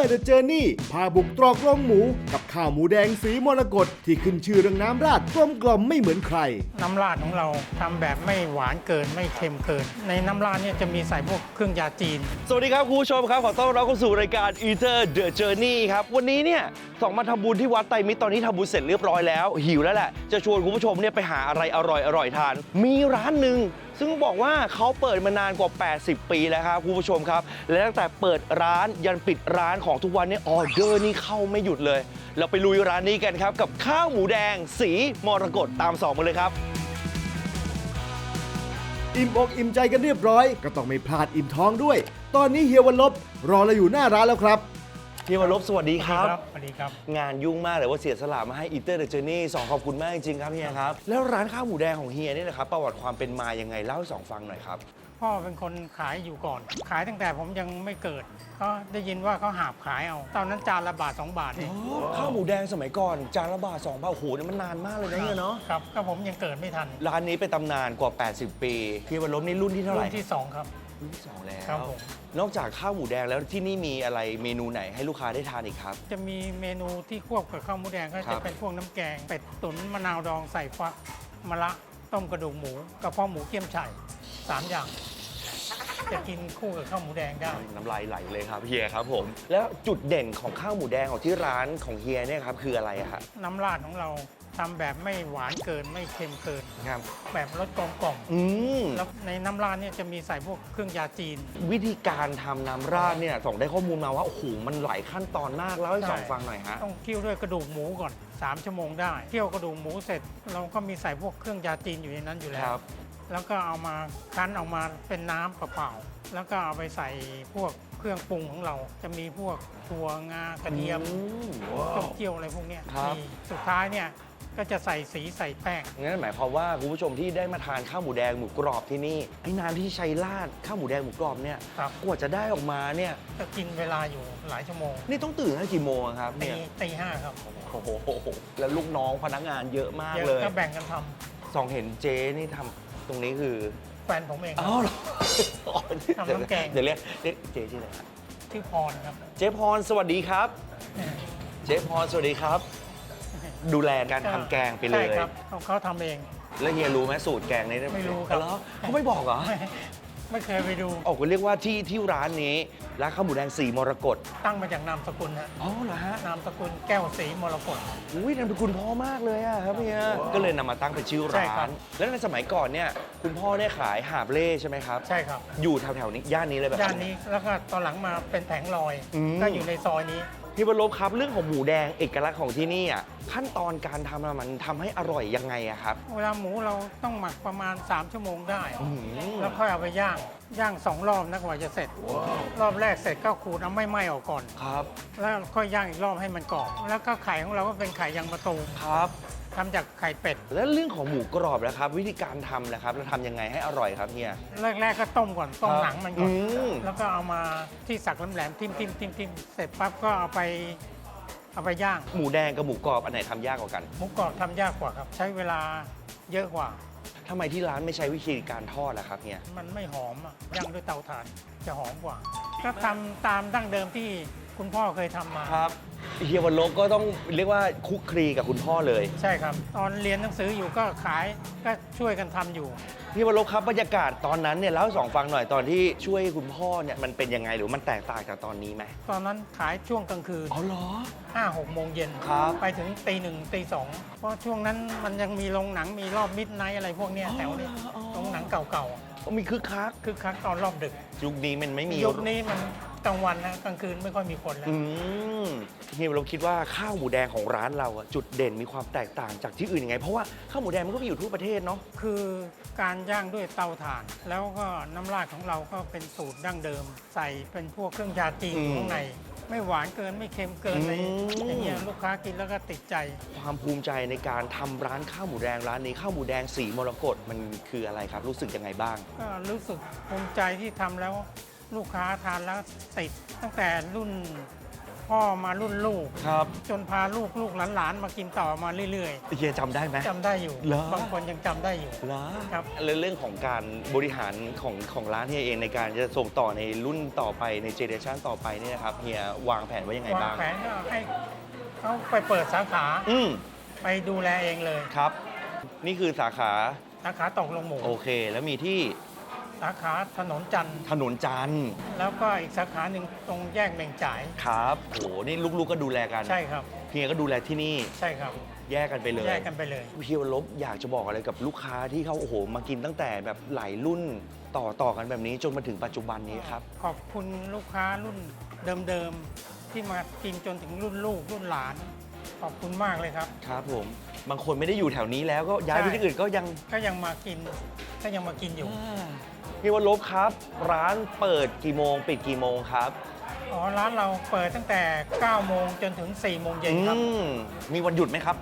อร์เดอะเจอร์นี่พาบุกตรอกโรงหมู กับข้าวหมูแดงสีมรกตที่ขึ้นชื่อเรื่องน้ำราดกลมกล่อมไม่เหมือนใคร น้ำราดของเราทำแบบไม่หวานเกินไม่เค็มเกิน ในน้ำราดเนี่ยจะมีใส่พวกเครื่องยาจีน สวัสดีครับคุณผู้ชมครับ ขอต้อนรับเข้าสู่รายการ Eater the Journey ครับ วันนี้เนี่ยสองมาทำบุญที่วัดไตรมิตรตอนนี้ทำบุญเสร็จเรียบร้อยแล้ว หิวแล้วแหละ จะชวนคุณผู้ชมเนี่ยไปหาอะไรอร่อยอร่อยทาน มีร้านหนึ่ง ซึ่งบอกว่าเขาเปิดมานานกว่า 80 ปีแล้วครับคุณผู้ชมครับ และตั้งแต่เปิดร้านยันปิดร้านของทุกวันนี่ยออเดอร์นี่เข้าไม่หยุดเลย เราไปลุยร้านนี้กันครับ กับข้าวหมูแดง สีมรกตตามสองมาเลยครับ อิ่มอกอิ่มใจกันเรียบร้อย ก็ต้องไม่พลาดอิ่มท้องด้วย ตอนนี้เฮียวันลบรอเราอยู่หน้าร้านแล้วครับ พี่วรบสวัสดีครับ สวัสดีครับ งานยุ่งมากเลยว่าเสียสละมาให้ Eater the Journey สองขอบคุณมากจริงๆครับเฮียครับ แล้วร้านข้าวหมูแดงของเฮียนี่นะครับประวัติความเป็นมายังไงเล่าให้สองฟังหน่อยครับ พ่อเป็นคนขายอยู่ก่อน ขายตั้งแต่ผมยังไม่เกิด ก็ได้ยินว่าเขาหาบขายเอา ตอนนั้นจานละบาท 2 บาทเองข้าวหมูแดงสมัยก่อนจานละบาทสองบาทโอ้โหนี่มันนานมากเลยนะเนี่ยเนาะครับก็ผมยังเกิดไม่ทัน ร้านนี้เป็นตำนานกว่า 80 ปี พี่วรบนี่รุ่นที่เท่าไหรุ่ร่นที่ 2 ครับ รุ่นที่สองแล้วครับผม นอกจากข้าวหมูแดงแล้วที่นี่มีอะไรเมนูไหนให้ลูกค้าได้ทานอีกครับ จะมีเมนูที่ควบกับข้าวหมูแดงก็ครัจะบ เป็นพวกน้ำแกง เป็ดตุ๋นมะนาวดองใส่ฟักมะระต้มกระดูกหมูกระเพาะหมูเกี๊ยมไฉ่สามอย่าง จะกินคู่กับข้าวหมูแดงได้ น้ำลายไหลเลยครับเฮียครับผม แล้วจุดเด่นของข้าวหมูแดงของที่ร้านของเฮียเนี่ยครับคืออะไรอะครับน้ำราดของเรา ทำแบบไม่หวานเกินไม่เค็มเกิน ครับ แบบรสกลมกล่อมอืม แล้วในน้ำราดเนี่ยจะมีใส่พวกเครื่องยาจีน วิธีการทำน้ำราดเนี่ยส่องได้ข้อมูลมาว่า โอ้โห มันหลายขั้นตอนมากแล้วให้ใช่ สองฟังหน่อยฮะ ต้องเคี่ยวด้วยกระดูกหมูก่อน 3 ชั่วโมงได้เคี่ยวกระดูกหมูเสร็จ เราก็มีใส่พวกเครื่องยาจีนอยู่ในนั้นอยู่แล้ควรับ แล้วก็เอามาคั้นออกมาเป็นน้ำเปล่าๆแล้วก็เอาไปใส่พวกเครื่องปรุงของเรา จะมีพวกถั่วงากระเทียมอืม ต้มเกี๊ยวอะไรพวกเนี้ยครับ มีสุดท้ายเนี่ย ก็จะใส่สีใส่แป้ง งั้นหมายความว่าคุณผู้ชมที่ได้มาทานข้าวหมูแดงหมูกรอบที่นี่ไอ้น้ำที่ใช้ราดข้าวหมูแดงหมูกรอบเนี่ยครับ กว่าจะได้ออกมาเนี่ยก็กินเวลาอยู่หลายชั่วโมงนี่ต้องตื่นตั้งกี่โมงอะครับตีเนี่ยตีห้าครับโอ้โหแล้วลูกน้องพนักงานเยอะมากเยอะเลยก็แบ่งกันทำสองเห็นเจ๊นี่ทำตรงนี้คือแฟนผมเองครับอ้าวเหรอทำน้ำแกง เดี๋ยวเรียกเรียกเจ๊ชื่ออะไรครับ ชื่อพรครับ เจ๊พรสวัสดีครับ เจ๊พรสวัสดีครับ ดูแลการทำแกงไปเลยใช่ครับเขาเขาทำเอง แล้วเฮียรู้ไหมสูตรแกงนี้ไม่รู้ครับ เหอเขาไม่บอกเหรอไม่ไม่เคยไปดูออกก็เรียกว่าที่ที่ร้านนี้ร้านข้าวหมูแดงสีมรกตตั้งมาจากนามสกุลฮะอ๋อเหรอฮะนามสกุลแก้วสีมรกต อุ้ยนามสกุลพ่อมากเลยอะครับเฮียก็เลยนำมาตั้งเป็นชื่อใช่ร้าครันบแล้วในสมัยก่อนเนี่ย คุณพ่อเนี่ยขายหาบเล่ใช่ไหมครับ ใช่ครับอยู่แถวๆนี้ย่านนี้เลยแบบ ย่านนี้แล้วก็ตอนหลังมาเป็นแผงลอยอืม ก็อยู่ในซอยนี้ พี่บรรลบครับเรื่องของหมูแดงเอกลักษณ์ของที่นี่อะขั้นตอนการทำอะมันทำให้อร่อยยังไงอะครับ เวลาหมูเราต้องหมักประมาณ 3 ชั่วโมงได้ อื้อหือแล้วค่อยเอาไปย่าง ย่างสองรอบนะกว่าจะเสร็จ รอบแรกเสร็จก็ขูดเอาไม่ไหม้ออกก่อน ครับ แล้วค่อยย่างอีกรอบให้มันกรอบ แล้วก็ไข่ของเราก็เป็นไข่ยางมะตูมครับ ทำจากไข่เป็ด แล้วเรื่องของหมูกรอบนะครับ วิธีการทำนะครับเราทำยังไงให้อร่อยครับเฮีย แรก ๆ ก็ต้มก่อน ต้มหนังมันก่อน อืม แล้วก็เอามาที่สักแหลมๆทิ่มทิมทิมทิมเสร็จปั๊บก็เอาไปเอาไปย่าง หมูแดงกับหมูกรอบอันไหนทำยากกว่ากัน หมูกรอบทำยากกว่าครับ ใช้เวลาเยอะกว่า ทำไมที่ร้านไม่ใช้วิธีการทอดล่ะครับเฮีย มันไม่หอมอะย่างด้วยเตาถ่านจะหอมกว่า ก็ทำตามดั้งเดิมที่ คุณพ่อเคยทำมา ครับเฮียวันลบก็ต้องเรียกว่าคุกคลีกับคุณพ่อเลยใช่ครับ ตอนเรียนหนังสืออยู่ก็ขายก็ช่วยกันทำอยู่พี่วันลบครับบรรยากาศตอนนั้นเนี่ยเล่าให้สองฟังหน่อยตอนที่ช่วยคุณพ่อเนี่ยมันเป็นยังไงหรือมันแตกต่างจากตอนนี้ไหมตอนนั้นขายช่วงกลางคืนอ๋อเหรอ ห้าหกโมงเย็นครับ ไปถึงตีหนึ่งตีสองเพราะช่วงนั้นมันยังมีโรงหนังมีรอบมิดไนท์อะไรพวกเนี้ยแถวนี้โรงหนังเก่าๆอะมีคึกคักคือคักตอนรอบดึก ยุคนี้มันไม่มียุคนี้มัน กลางวันนะกลางคืนไม่ค่อยมีคนแล้ว อืมนี่เราคิดว่าข้าวหมูแดงของร้านเราอะจุดเด่นมีความแตกต่างจากที่อื่นยังไง เพราะว่าข้าวหมูแดงมันก็มีอยู่ทั่วประเทศเนาะ คือการย่างด้วยเตาถ่าน แล้วก็น้ำราดของเราก็เป็นสูตรดั้งเดิม ใส่เป็นพวกเครื่องยาจีนอยู่ข้างใน ไม่หวานเกินไม่เค็มเกินอะไรอย่างเงี้ยลูกค้ากินแล้วก็ติดใจ ความภูมิใจในการทำร้านข้าวหมูแดงร้านนี้ข้าวหมูแดงสีมรกตมันคืออะไรครับ รู้สึกยังไงบ้าง ก็รู้สึกภูมิใจที่ทำแล้ว ลูกค้าทานแล้วติดตั้งแต่รุ่นพ่อมารุ่นลูก ครับจนพาลูกลูกหลานๆมากินต่อมาเรื่อยเฮียจำได้ไหม ๆจำได้อยู่ เหรอ บางคนยังจำได้อยู่ เหรอครับ แล้วเรื่องของการบริหารของของร้านเฮียเองในการจะส่งต่อในรุ่นต่อไปในเจเนอเรชันต่อไปเนี่ยนะครับเฮียวางแผนไว้ยังไงวางบ้าง แผนก็ให้เขาไปเปิดสาขาอืมไปดูแลเองเลย ครับ นี่คือสาขา สาขาตกลงหมูโอเค แล้วมีที่ สาขาถนนจันทร์ถนนจันทร์แล้วก็อีกสาขาหนึ่งตรงแยกเหม่งจ่าย ครับโหนี่ลูกๆก็ดูแลกันใช่ครับ เฮียก็ดูแลที่นี่ ใช่ครับ แยกกันไปเลยแยกกันไปเลย เฮียวลบอยากจะบอกอะไรกับลูกค้าที่เขาโอ้โหมากินตั้งแต่แบบหลายรุ่นต่อต่อกันแบบนี้จนมาถึงปัจจุบันนี้ครับ ขอบคุณลูกค้ารุ่นเดิมๆ ที่มากินจนถึงรุ่นลูกรุ่นหลาน ขอบคุณมากเลยครับ ครับผม บางคนไม่ได้อยู่แถวนี้แล้วก็ย้ายไปใช่ที่อื่นก็ยังก็ยังมากินก็ยังมากินอยู่ เฮียวลบครับ ร้านเปิดกี่โมง ปิดกี่โมงครับอ๋อร้านเราเปิดตั้งแต่ 9 โมงจนถึง 4 โมงเย็นครับ อืมมีวันหยุดไหมครับ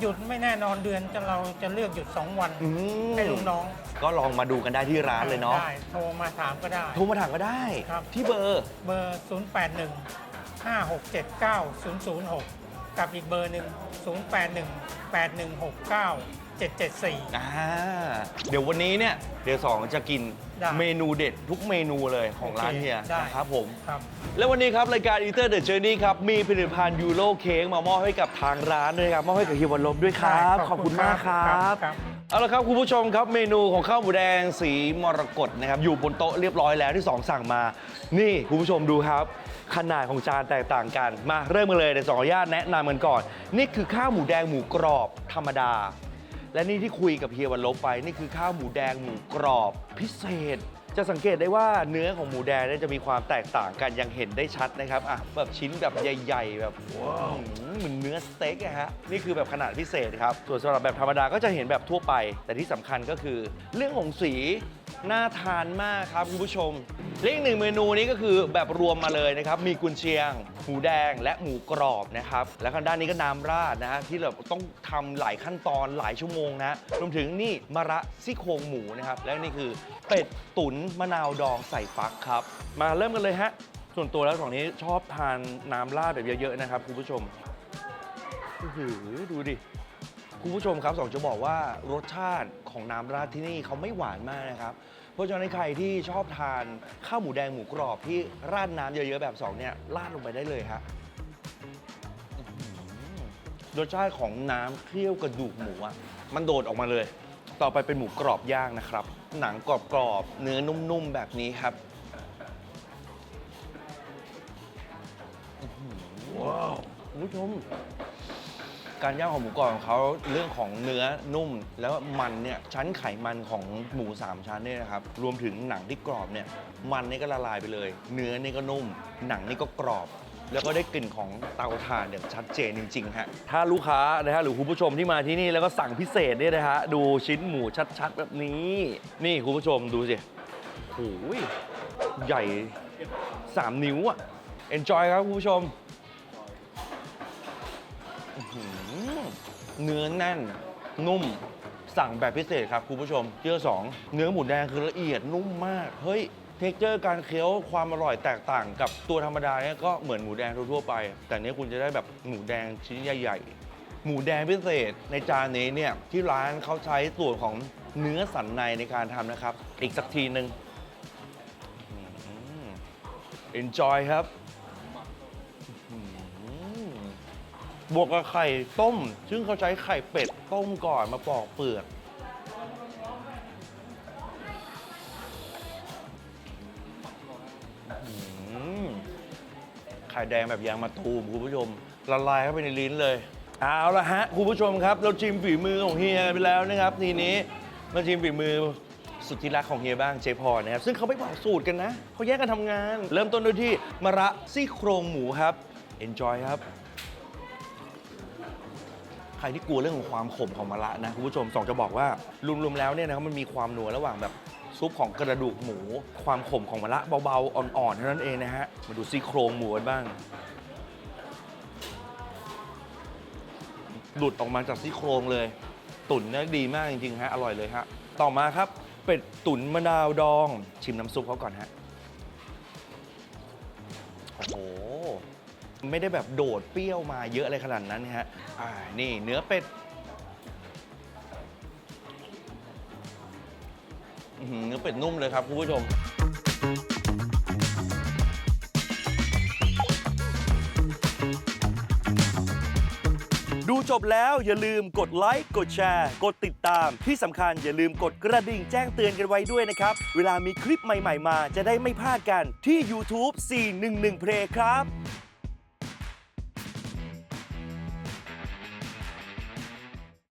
หยุดไม่แน่นอนเดือนจะเราจะเลือกหยุด 2 วัน อืม ให้ลูกน้องก็ลองมาดูกันได้ที่ร้านเลยเนาะได้โทรมาถามก็ได้ โทรมาถามก็ได้ ครับ ที่เบอร์ เบอร์ 081 5679 006 กับอีกเบอร์หนึ่ง081 8169 774 อ่าเดี๋ยววันนี้เนี่ยเดี๋ยวสองจะกินได้เมนูเด็ดทุกเมนูเลยของร้านโอเคเฮียได้ นะครับผม ครับ และวันนี้ครับ รายการ Eater the Journey ครับ มีผลิตภัณฑ์ยูโรเค้กมามอบให้กับทางร้านด้วยครับ มอบให้กับเฮียวันลบด้วยครับ ได้ขอบคุณมากครับครับ เอาละครับ คุณผู้ชมครับเมนูของข้าวหมูแดงสีมรกตนะครับ อยู่บนโต๊ะเรียบร้อยแล้วที่สองสั่งมา นี่ คุณผู้ชมดูครับ ขนาดของจานแตกต่างกัน มาเริ่มกันเลยเดี๋ยวสองขออนุญาตแนะนำกันก่อน นี่คือข้าวหมูแดงหมูกรอบธรรมดา และนี่ที่คุยกับเฮียวันลบไปนี่คือข้าวหมูแดงหมูกรอบพิเศษ จะสังเกตได้ว่าเนื้อของหมูแดงเนี่ยจะมีความแตกต่างกันอยังเห็นได้ชัดนะครับอะแบบชิ้นแบบใหญ่ ๆ แบบว้าวเหมือนเนื้อสเต็กอะฮะนี่คือแบบขนาดพิเศษครับส่วนสำหรับแบบธรรมดาก็จะเห็นแบบทั่วไป แต่ที่สำคัญก็คือ เรื่องของสี น่าทานมากครับคุณผู้ชมและอีกหนึ่งเมนูนี้ก็คือแบบรวมมาเลยนะครับ มีกุนเชียง หมูแดงและหมูกรอบนะครับ และข้างด้านนี้ก็น้ำราดนะฮะที่เราต้องทำหลายขั้นตอนหลายชั่วโมงนะ รวมถึงนี่มะระซี่โครงหมูนะครับ และนี่คือเป็ดตุ๋นมะนาวดองใส่ฟักครับ มาเริ่มกันเลยฮะ ส่วนตัวแล้วของนี้ชอบทานน้ำราดแบบเยอะๆนะครับคุณผู้ชมโอ้โหดูดิ คุณผู้ชมครับสองจะบอกว่ารสชาติของน้ำราดที่นี่เขาไม่หวานมากนะครับ เพราะฉะนั้นใครที่ชอบทานข้าวหมูแดงหมูกรอบที่ราดน้ำเยอะๆแบบสองเนี่ยราดลงไปได้เลยฮะอื้อหือรสชาติของน้ำเคี่ยวกระดูกหมูอะมันโดดออกมาเลย ต่อไปเป็นหมูกรอบย่างนะครับ หนังกรอบๆเนื้อนุ่มๆแบบนี้ครับว้าวคุณผู้ชม การย่างของหมูกรอบของเขาเรื่องของเนื้อนุ่ม แล้วมันเนี่ยชั้นไขมันของหมู3ชั้นเนี่ยนะครับรวมถึงหนังที่กรอบเนี่ยมันนี่ก็ละลายไปเลย เนื้อนี่ก็นุ่ม หนังนี่ก็กรอบ แล้วก็ได้กลิ่นของเตาถ่านอย่างชัดเจนจริงๆฮะถ้าลูกค้านะฮะหรือคุณผู้ชมที่มาที่นี่แล้วก็สั่งพิเศษเนี่ยนะฮะดูชิ้นหมูชัดๆ แบบนี้ นี่คุณผู้ชมดูสิโอ้ยใหญ่ 3 นิ้วอะ enjoy ครับคุณผู้ชม เนื้อแน่น นุ่ม สั่งแบบพิเศษครับคุณผู้ชมเที่ยวสองเนื้อหมูแดงคือละเอียดนุ่มมาก เฮ้ย เทคเจอร์การเคี้ยวความอร่อยแตกต่างกับตัวธรรมดาเนี่ยก็เหมือนหมูแดงทั่วๆไป แต่เนี้ยคุณจะได้แบบหมูแดงชิ้นใหญ่ ๆ หมูแดงพิเศษในจานนี้เนี่ยที่ร้านเขาใช้ส่วนของเนื้อสันในในการทำนะครับ อีกสักทีหนึ่งอืม enjoy ครับ บวกกับไข่ต้ม ซึ่งเขาใช้ไข่เป็ดต้มก่อนมาปอกเปลือก อืมไข่แดงแบบยางมะตูมคุณผู้ชม ละลายเข้าไปในลิ้นเลย เอาละฮะ คุณผู้ชมครับ เราชิมฝีมือของเฮียไปแล้วนะครับ ทีนี้มาชิมฝีมือสุดที่รักของเฮียบ้างเจพรนะครับ ซึ่งเขาไม่บอกสูตรกันนะเขาแยกกันทำงาน เริ่มต้นด้วยที่มะระซี่โครงหมูครับ enjoy ครับ รที่กลัวเรื่องของความขมของมะระนะคุณผู้ชมสองจะบอกว่ารวมๆแล้วเนี่ยนะครับมันมีความนัวระหว่างแบบซุปของกระดูกหมู ความขมของมะระเบาๆอ่อนๆเท่านั้นเองนะฮะมาดูซี่โครงหมูกันบ้างหลุดออกมาจากซี่โครงเลย ตุ๋นเนี่ยดีมากจริงๆฮะอร่อยเลยฮะต่อมาครับเป็ดตุ๋นมะนาวดอง ชิมน้ำซุปเขาก่อนฮะโอ้โห ไม่ได้แบบโดดเปรี้ยวมาเยอะอะไรขนาดนั้นนะฮะอ่านี่เนื้อเป็ดอื้อหือเนื้อเป็ดนุ่มเลยครับคุณผู้ชม ดูจบแล้วอย่าลืมกดไลค์กดแชร์ กดติดตามที่สำคัญอย่าลืมกดกระดิ่งแจ้งเตือนกันไว้ด้วยนะครับ เวลามีคลิปใหม่ ๆ มาจะได้ไม่พลาดกันที่ YouTube 411 Play ครับ